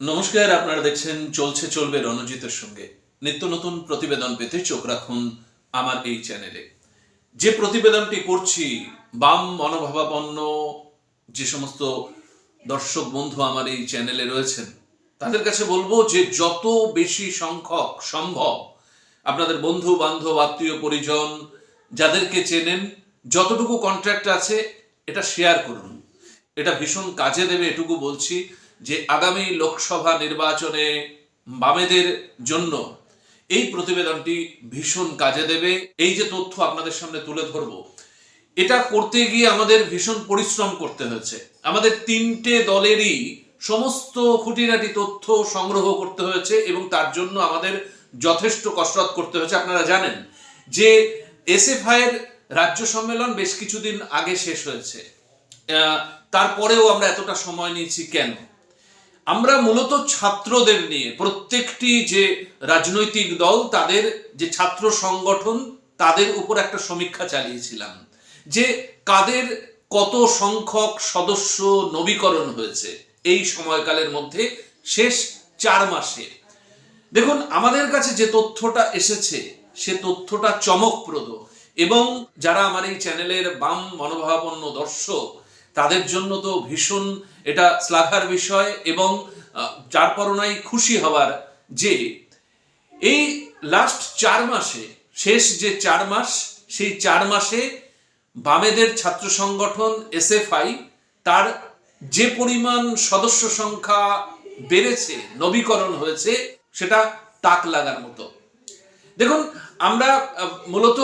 নমস্কার, আপনারা দেখছেন চলছে চলবে রণজিতের সঙ্গে। নিত্য নতুন প্রতিবেদন পেতে চোখ রাখুন আমার এই চ্যানেলে। যে প্রতিবেদনটি করছি, বাম মনোভাবাপন্ন যে সমস্ত দর্শক বন্ধু আমার এই চ্যানেলে রয়েছেন, তাদের কাছে বলব যে যত বেশি সংখ্যক সম্ভব আপনাদের বন্ধু, বান্ধব, আত্মীয়, পরিজন যাদেরকে চেনেন, যতটুকু কন্ট্রাক্ট আছে, এটা শেয়ার করুন। এটা ভীষণ কাজে দেবে, এটুকু বলছি। যে আগামী লোকসভা নির্বাচনে বামেদের জন্য এই প্রতিবেদনটি ভীষণ কাজে দেবে। এই যে তথ্য আপনাদের সামনে তুলে ধরব, এটা করতে গিয়ে আমাদের ভীষণ পরিশ্রম করতে হয়েছে আমাদের তিনটে দলেরই সমস্ত খুঁটিনাটি তথ্য সংগ্রহ করতে হয়েছে এবং তার জন্য আমাদের যথেষ্ট কসরত করতে হয়েছে। আপনারা জানেন যে এসএফআই এর রাজ্য সম্মেলন বেশ কিছুদিন আগে শেষ হয়েছে। তারপরেও আমরা এতটা সময় নিয়েছি কেন? আমরা মূলত ছাত্রদের নিয়ে, প্রত্যেকটি যে রাজনৈতিক দল, তাদের যে ছাত্র সংগঠন, তাদের উপর একটা সমীক্ষা চালিয়েছিলাম যে কাদের কত সংখ্যক সদস্য নবীকরণ হয়েছে এই সময়কালের মধ্যে, শেষ চার মাসে দেখুন, আমাদের কাছে যে তথ্যটা এসেছে, সে তথ্যটা চমকপ্রদ এবং যারা আমার এই চ্যানেলের বাম মনোভাবাপন্ন দর্শক তাদের জন্য তো ভীষণ এটা শ্লাঘার বিষয় এবং যার পরনাই খুশি হওয়ার যে, এই লাস্ট চার মাসে, শেষ যে চার মাস, সেই চার মাসে বামেদের ছাত্র সংগঠন এসএফআই তার যে পরিমাণ সদস্য সংখ্যা বেড়েছে, নবীকরণ হয়েছে, সেটা তাক লাগার মতো। দেখুন, আমরা মূলত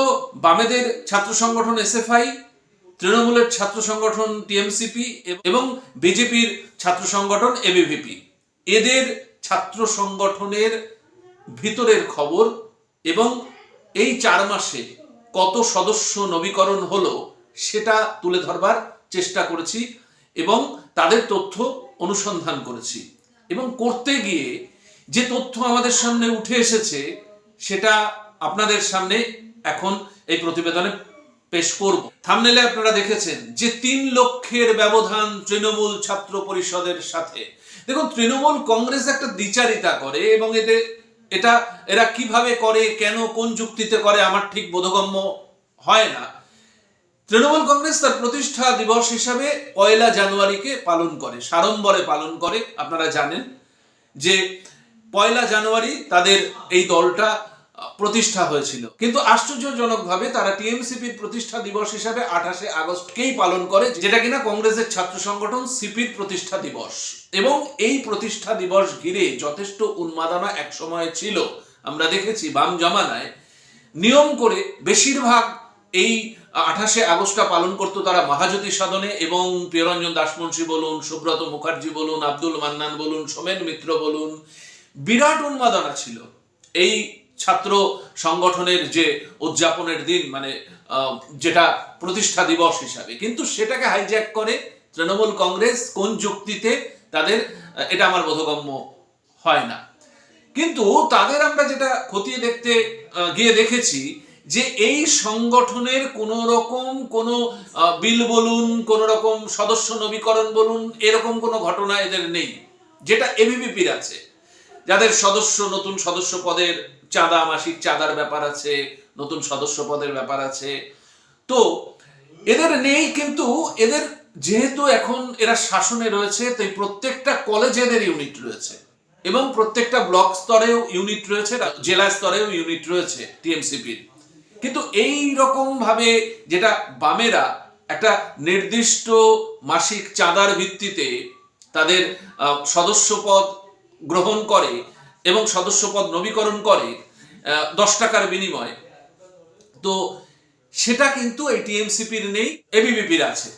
বামেদের ছাত্র সংগঠন এসএফআই তৃণমূলের ছাত্র সংগঠন টিএমসিপি এবং বিজেপির ছাত্র সংগঠন এবিভিপি এদের ছাত্র সংগঠনের ভিতরের খবর এবং এই চার মাসে কত সদস্য নবীকরণ হলো সেটা তুলে ধরবার চেষ্টা করেছি এবং তাদের তথ্য অনুসন্ধান করেছি এবং করতে গিয়ে যে তথ্য আমাদের সামনে উঠে এসেছে সেটা আপনাদের সামনে এখন এই প্রতিবেদনে পেশ করব। থামনেলে আপনারা দেখেছেন যে তিন লক্ষের ব্যবধান তৃণমূল ছাত্র পরিষদের সাথে। দেখুন, তৃণমূল কংগ্রেস একটা দ্বিচারিতা করে এবং এদের এটা, এরা কীভাবে করে, কেন, কোন যুক্তিতে করে, আমার ঠিক বোধগম্য হয় না। তৃণমূল কংগ্রেস তার প্রতিষ্ঠা দিবস হিসাবে পয়লা জানুয়ারিকে পালন করে, সাড়ম্বরে পালন করে। আপনারা জানেন যে পয়লা জানুয়ারি তাদের এই দলটা প্রতিষ্ঠা হয়েছিল। কিন্তু আশ্চর্যজনকভাবে তারা টিএমসিপির প্রতিষ্ঠা দিবস হিসাবে আঠাশে আগস্টকেই পালন করে, যেটা কিনা কংগ্রেসের ছাত্র সংগঠন সিপির প্রতিষ্ঠা দিবস। এবং এই প্রতিষ্ঠা দিবস ঘিরে যথেষ্ট উন্মাদনা এক সময় ছিল। আমরা দেখেছি বাম জামানায় নিয়ম করে বেশিরভাগ এই আঠাশে আগস্টটা পালন করতো তারা মহাজ্যোতি সাধনে এবং প্রিয়রঞ্জন দাসমুন্সী বলুন, সুব্রত মুখার্জি বলুন, আব্দুল মান্নান বলুন, সোমেন মিত্র বলুন, বিরাট উন্মাদনা ছিল। এই ছাত্র সংগঠনের যে উদযাপনের দিন মানে যেটা প্রতিষ্ঠা দিবস হিসাবে। কিন্তু সেটাকে হাইজ্যাক করে তৃণমূল কংগ্রেস কোন যুক্তিতে তাদের, এটা আমার বোধগম্য হয় না। কিন্তু তাদের আমরা যেটা খতিয়ে দেখতে গিয়ে দেখেছি যে এই সংগঠনের কোন রকম কোন বিল বলুন কোন রকম সদস্য নবীকরণ বলুন, এরকম কোনো ঘটনা এদের নেই। যেটা এবিপিপির আছে। যাদের সদস্য, নতুন সদস্য পদের চাঁদা মাসিক চাঁদার ব্যাপার আছে, নতুন সদস্য পদের ব্যাপার আছে। তো এদের নেই কিন্তু এদের যেহেতু এখন এরা শাসনে রয়েছে, তাই প্রত্যেকটা কলেজে এদের ইউনিট রয়েছে এবং প্রত্যেকটা ব্লক স্তরেও ইউনিট রয়েছে জেলা স্তরেও ইউনিট রয়েছে টিএমসিপির কিন্তু এই রকম ভাবে যেটা বামেরা একটা নির্দিষ্ট মাসিক চাঁদার ভিত্তিতে তাদের সদস্যপদ গ্রহণ করে এবং সদস্যপদ নবীকরণ করে দশ টাকার বিনিময়ে। তো সেটা কিন্তু এই টিএমসিপির নেই এবিভিপির আছে।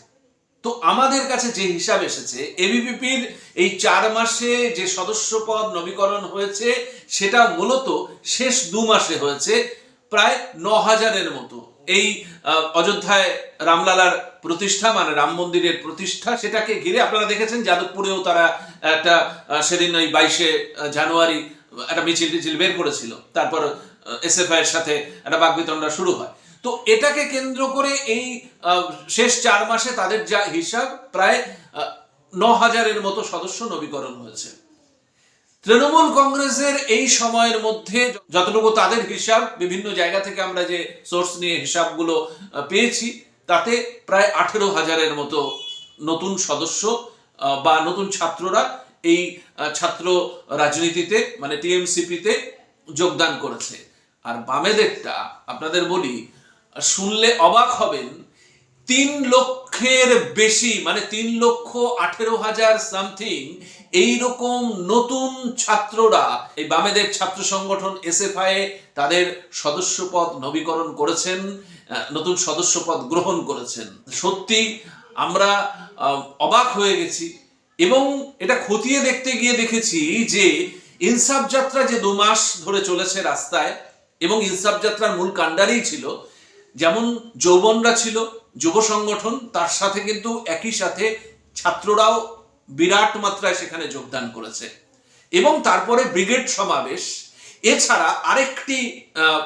তো আমাদের কাছে যে হিসাব এসেছে এবিভিপির এই চার মাসে যে সদস্যপদ নবীকরণ হয়েছে, সেটা মূলত শেষ দু মাসে হয়েছে, প্রায় ন হাজারের মতো। এই অযোধ্যায় রামলালার প্রতিষ্ঠা মানে রাম মন্দিরের প্রতিষ্ঠা, সেটাকে ঘিরে আপনারা দেখেছেন, যাদবপুরেও তারা একটা সেদিন ওই বাইশে জানুয়ারি একটা মিছিল টিছিল বের করেছিল। তারপর এসএফআই এর সাথে একটা বাগবিতণ্ডা শুরু হয়। তো এটাকে কেন্দ্র করে এই শেষ চার মাসে তাদের যা হিসাব, প্রায় ন হাজারের মতো সদস্য নবীকরণ হয়েছে। তৃণমূল কংগ্রেসের এই সময়ের মধ্যে যতটুকু তাদের হিসাব, বিভিন্ন জায়গা থেকে আমরা যে সোর্স নিয়ে হিসাবগুলো পেয়েছি, তাতে প্রায় আঠেরো হাজারের মতো নতুন সদস্য বা নতুন ছাত্ররা এই ছাত্র রাজনীতিতে মানে টিএমসিপিতে যোগদান করেছে। আর বামেদেরটা আপনাদের বলি, শুনলে অবাক হবেন, তিন লক্ষের বেশি মানে তিন লক্ষ আঠেরো হাজার সামথিং এইরকম নতুন ছাত্ররা, এই বামেদের ছাত্র সংগঠন এসএফআই তাদের সদস্যপদ নবীকরণ করেছেন নতুন সদস্যপদ গ্রহণ করেছেন। সত্যি আমরা অবাক হয়ে গেছি এবং এটা খতিয়ে দেখতে গিয়ে দেখেছি যে ইনসাফ যাত্রা যে দু মাস ধরে চলেছে রাস্তায়, এবং ইনসাফ যাত্রার মূল কাণ্ডারেই ছিল, যেমন যৌবনরা ছিল, যুব সংগঠন, তার সাথে কিন্তু একই সাথে ছাত্ররাও বিরাট মাত্রায় সেখানে যোগদান করেছে। এবং তারপরে ব্রিগেড সমাবেশ, এছাড়া আরেকটি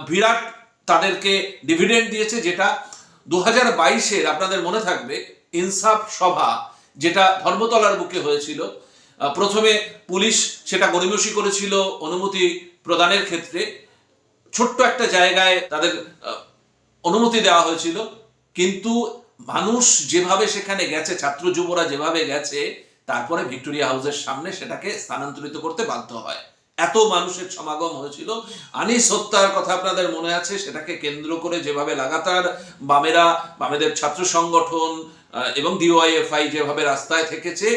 বিরাট তাদেরকে ডিভিডেন্ড দিয়েছে, যেটা দু হাজার বাইশের, আপনাদের মনে থাকবে, ইনসাফ সভা যেটা ধর্মতলার বুকে হয়েছিল। প্রথমে পুলিশ সেটা গরিমসি করেছিল অনুমতি প্রদানের ক্ষেত্রে। ছোট্ট একটা জায়গায় তাদের অনুমতি দেওয়া হয়েছিল। কিন্তু মানুষ যেভাবে সেখানে গেছে, ছাত্র যুবরা যেভাবে গেছে, তারপরে ভিক্টোরিয়া হাউসের সামনে সেটাকে স্থানান্তরিত করতে বাধ্য হয়। এত মানুষের সমাগম হয়েছিল। আনিস হত্যার কথা আপনাদের মনে আছে? সেটাকে কেন্দ্র করে যেভাবে লাগাতার বামেরা, বামেদের ছাত্র সংগঠন এবং ডিওয়াইএফআই যেভাবে রাস্তায় থেকেছে,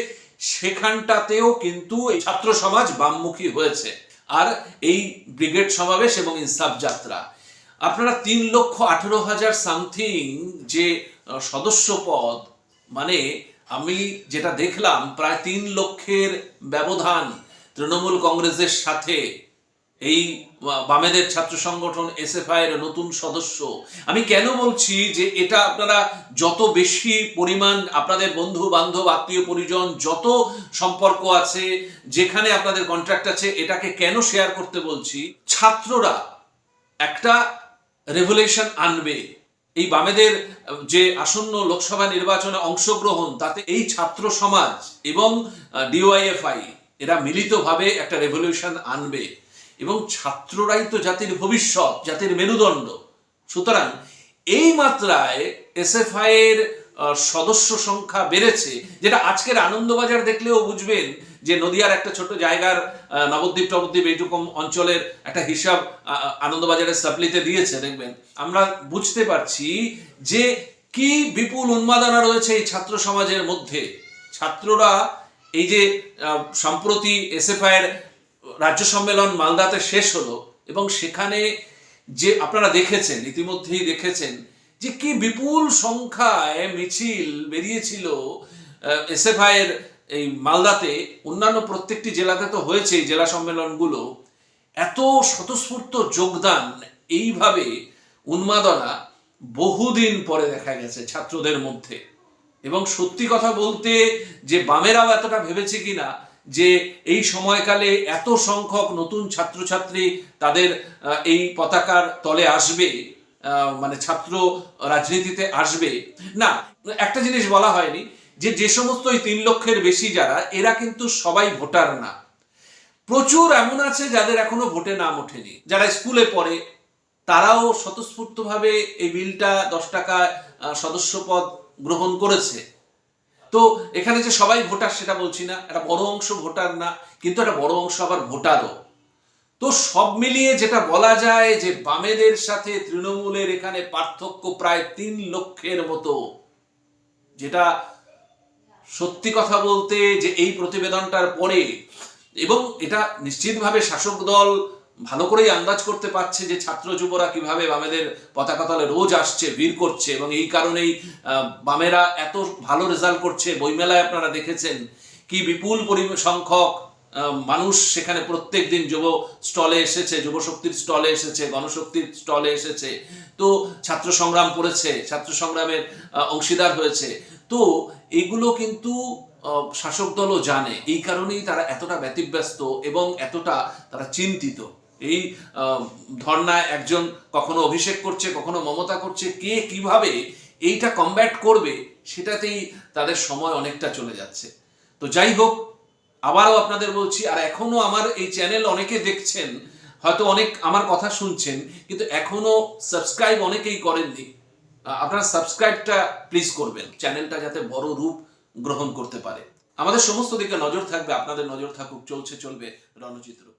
সেখানটাতেও কিন্তু ছাত্র সমাজ বামমুখী হয়েছে। আর এই ব্রিগেড সমাবেশ এবং ইনসাফ যাত্রা। আপনারা তিন লক্ষ আঠেরো হাজার সামথিং যে সদস্য পদ মানে আমি যেটা দেখলাম, প্রায় তিন লক্ষের ব্যবধান তৃণমূল কংগ্রেসের সাথে এই বামেদের ছাত্র সংগঠন এসএফআই এর নতুন সদস্য। আমি কেন বলছি যে এটা আপনারা যত বেশি পরিমাণ আপনাদের বন্ধু, বান্ধব, আত্মীয়, পরিজন যত সম্পর্ক আছে, যেখানে আপনাদের কন্ট্রাক্ট আছে, এটাকে কেন শেয়ার করতে বলছি? ছাত্ররা একটা রেভলিউশন আনবে। এই বামেদের, যে আসন্ন লোকসভা নির্বাচনে অংশগ্রহণ, তাতে এই ছাত্র সমাজ এবং ডিওয়াইএফআই এরা মিলিতভাবে একটা রেভলিউশন আনবে। এবং ছাত্ররাই তো জাতির ভবিষ্যৎ, জাতির মেরুদণ্ড। সুতরাং এই মাত্রায় এসএফআই এর সদস্য সংখ্যা বেড়েছে, যেটা আজকের আনন্দবাজার দেখলেও বুঝবেন যে নদিয়ার একটা ছোট জায়গার নবদ্বীপ, টবদ্বীপ এইরকম অঞ্চলের একটা হিসাব আনন্দবাজারের সাপ্লিতে দিয়েছে, দেখবেন। আমরা বুঝতে পারছি যে কি বিপুল উন্মাদনা রয়েছে এই ছাত্র সমাজের মধ্যে। ছাত্ররা এই যে সম্প্রতি এসএফআই এর রাজ্য সম্মেলন মালদাতে শেষ হলো এবং সেখানে যে আপনারা দেখেছেন, ইতিমধ্যেই দেখেছেন, যে কি বিপুল সংখ্যায় মিছিল বেরিয়েছিল এসএফআই এর এই মালদাতে, অন্যান্য প্রত্যেকটি জেলাতে তো হয়েছে জেলা সম্মেলনগুলো, এত স্বতঃস্ফূর্ত যোগদান, এইভাবে উন্মাদনা বহুদিন পরে দেখা গেছে ছাত্রদের মধ্যে। এবং সত্যি কথা বলতে, যে বামেরাও এতটা ভেবেছে কিনা যে এই সময়কালে এত সংখ্যক নতুন ছাত্রছাত্রী তাদের এই পতাকার তলে আসবে মানে ছাত্র রাজনীতিতে আসবে। না, একটা জিনিস বলা হয়নি, যে যে সমস্ত এই তিন লক্ষের বেশি যারা, এরা কিন্তু সবাই ভোটার না। প্রচুর এমন আছে যাদের এখনও ভোটে নাম ওঠেনি। যারা স্কুলে পড়ে, তারাও স্বতঃস্ফূর্তভাবে এই বিলটা দশ টাকা সদস্যপদ গ্রহণ করেছে। তো এখানে যে সবাই ভোটার সেটা বলছি না, একটা বড় অংশ ভোটার না, কিন্তু একটা বড় অংশ আবার ভোটারও। তো সব মিলিয়ে যেটা বলা যায় যে বামেদের সাথে তৃণমূলের এখানে পার্থক্য প্রায় তিন লক্ষের মতো। যেটা সত্যি কথা বলতে যে এই প্রতিবেদনটার পরে, এবং এটা নিশ্চিতভাবে শাসক দল ভালো করেই আন্দাজ করতে পারছে যে ছাত্র যুবরা কীভাবে বামেদের পতাকা তলে রোজ আসছে, ভিড় করছে এবং এই কারণেই বামেরা এত ভালো রেজাল্ট করছে। বইমেলায় আপনারা দেখেছেন কি বিপুল সংখ্যক মানুষ সেখানে প্রত্যেক দিন যুব স্টলে এসেছে, যুব শক্তির স্টলে এসেছে, গণশক্তির স্টলে এসেছে। তো ছাত্র সংগ্রাম করেছে, ছাত্র সংগ্রামের অংশীদার হয়েছে। তো এগুলো কিন্তু শাসক দলও জানে। এই কারণেই তারা এতটা ব্যতিব্যস্ত এবং এতটা তারা চিন্তিত। এই ধর্নায় একজন কখনো অভিষেক করছে, কখনো মমতা করছে, কে কীভাবে এইটা কমব্যাট করবে, সেটাতেই তাদের সময় অনেকটা চলে যাচ্ছে। তো যাই হোক, আবারও আপনাদের বলছি, আর এখনও আমার এই চ্যানেল অনেকে দেখছেন, হয়তো অনেক আমার কথা শুনছেন, কিন্তু এখনও সাবস্ক্রাইব অনেকেই করেননি। আপনারা সাবস্ক্রাইবটা প্লিজ করবেন চ্যানেলটা যাতে বড় রূপ গ্রহণ করতে পারে। আমাদের সমস্ত দিকে নজর থাকবে, আপনাদের নজর থাকুক, চলছে, চলবে রণজিতের উপর